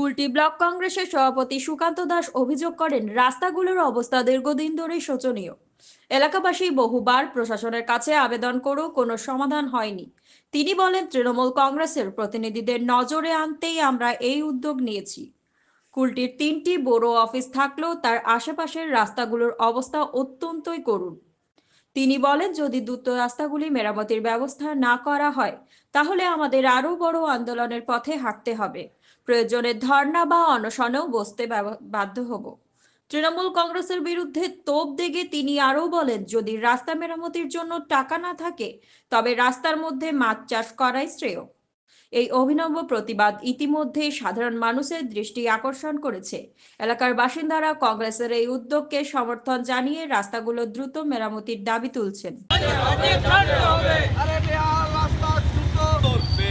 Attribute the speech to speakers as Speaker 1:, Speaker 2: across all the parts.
Speaker 1: Kulti block কংগ্রেসের সভাপতি সুকান্ত দাস অভিযোগ করেন, রাস্তাগুলোর অবস্থা দীর্ঘদিন ধরেই শোচনীয়। এলাকাবাসী বহুবার প্রশাসনের কাছে আবেদন করেও কোনো সমাধান হয়নি। তিনি বলেন, তৃণমূল কংগ্রেসের প্রতিনিধিদের নজরে আনতেই আমরা এই উদ্যোগ নিয়েছি। কুলটির তিনটি বড় অফিস থাকলেও তার আশেপাশের রাস্তাগুলোর অবস্থা অত্যন্তই করুণ। তিনি বলেন, যদি দ্রুত রাস্তাগুলি মেরামতির ব্যবস্থা না করা হয়, তাহলে আমাদের আরও বড় আন্দোলনের পথে হাঁটতে হবে। প্রয়োজনে ধর্ণা বা অনশনেও বসতে বাধ্য হব। তৃণমূল কংগ্রেসের বিরুদ্ধে তোপ দেগে তিনি আরও বলেন, যদি রাস্তা মেরামতির জন্য টাকা না থাকে, তবে রাস্তার মধ্যে মাছ চাষ করাই শ্রেয়। এই অভিনব প্রতিবাদ ইতিমধ্যে সাধারণ মানুষের দৃষ্টি আকর্ষণ করেছে। এলাকার বাসিন্দারা কংগ্রেসের এই উদ্যোগকে সমর্থন জানিয়ে রাস্তাগুলো দ্রুত মেরামতির দাবি তুলছেন
Speaker 2: আরে বেহাল রাস্তা দ্রুত লড়ছে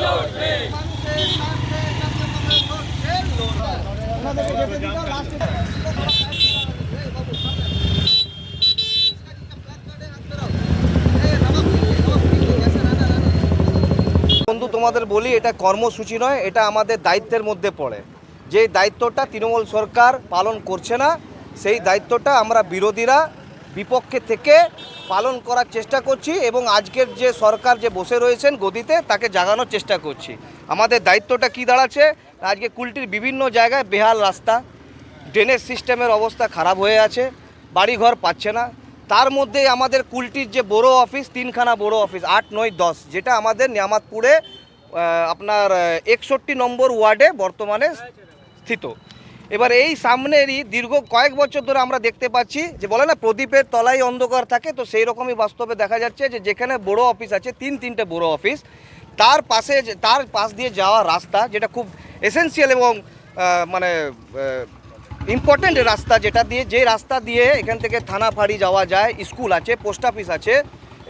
Speaker 2: লড়বে মানুষের সামনে কাছে লড়ছে লড়বে ওনাদেরকে যেতে দিন লাস্টে
Speaker 3: বন্ধু তোমাদের বলি, এটা কর্মসূচি নয়, এটা আমাদের দায়িত্বের মধ্যে পড়ে। যে দায়িত্বটা তৃণমূল সরকার পালন করছে না, সেই দায়িত্বটা আমরা বিরোধীরা বিপক্ষে থেকে পালন করার চেষ্টা করছি এবং আজকের যে সরকার যে বসে রয়েছেন গদিতে, তাকে জাগানোর চেষ্টা করছি। আমাদের দায়িত্বটা কি দাঁড়াচ্ছে? আজকে কুলটির বিভিন্ন জায়গায় বেহাল রাস্তা ড্রেনেজ সিস্টেমের অবস্থা খারাপ হয়ে আছে, বাড়িঘর পাচ্ছে না। তার মধ্যে আমাদের কুলটির যে বড় অফিস, তিনখানা বড় অফিস, আট, নয়, দশ, যেটা আমাদের নিয়ামাতপুরে আপনার একষট্টি নম্বর ওয়ার্ডে বর্তমানে স্থিত। এবার এই সামনেরই দীর্ঘ কয়েক বছর ধরে আমরা দেখতে পাচ্ছি যে বলে না, প্রদীপের তলায় অন্ধকার থাকে, তো সেই রকমই বাস্তবে দেখা যাচ্ছে যে যেখানে বড় অফিস আছে, তিন, তিনটে বড় অফিস, তার পাশে তার পাশ দিয়ে যাওয়া রাস্তা, যেটা খুব এসেন্সিয়াল এবং মানে ইম্পর্টেন্ট রাস্তা যেটা দিয়ে, যে রাস্তা দিয়ে এখান থেকে থানা ফাঁড়ি যাওয়া যায়, স্কুল আছে পোস্ট অফিস আছে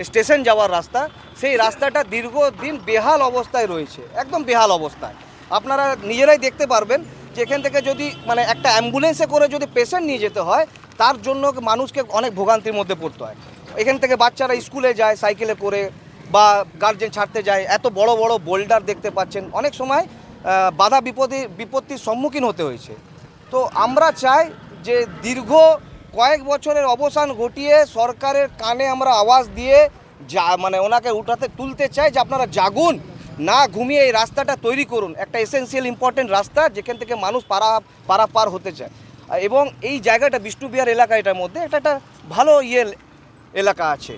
Speaker 3: স্টেশন যাওয়ার রাস্তা, সেই রাস্তাটা দীর্ঘদিন বেহাল অবস্থায় রয়েছে, একদম বেহাল অবস্থায়। আপনারা নিজেরাই দেখতে পারবেন যে এখান থেকে যদি মানে একটা অ্যাম্বুলেন্সে করে যদি পেশেন্ট নিয়ে যেতে হয়, তার জন্য মানুষকে অনেক ভোগান্তির মধ্যে পড়তে হয়। এখান থেকে বাচ্চারা স্কুলে যায় সাইকেলে করে বা গার্জেন ছাড়তে যায়, এত বড় বড় বোল্ডার দেখতে পাচ্ছেন। অনেক সময় বাধা বিপদে, বিপত্তির সম্মুখীন হতে হয়েছে। তো আমরা চাই যে দীর্ঘ কয়েক বছরের অবসান ঘটিয়ে সরকারের কানে আমরা আওয়াজ দিয়ে যা মানে ওনাকে উঠাতে, তুলতে চাই যে আপনারা জাগুন, না ঘুমিয়ে এই রাস্তাটা তৈরি করুন। একটা এসেন্সিয়াল ইম্পর্টেন্ট রাস্তা যেখান থেকে মানুষ পারা পারা পার হতে চায়। এবং এই জায়গাটা বিষ্ণুবিহার এলাকা এটার মধ্যে, এটা একটা ভালো ইয়ে এলাকা আছে।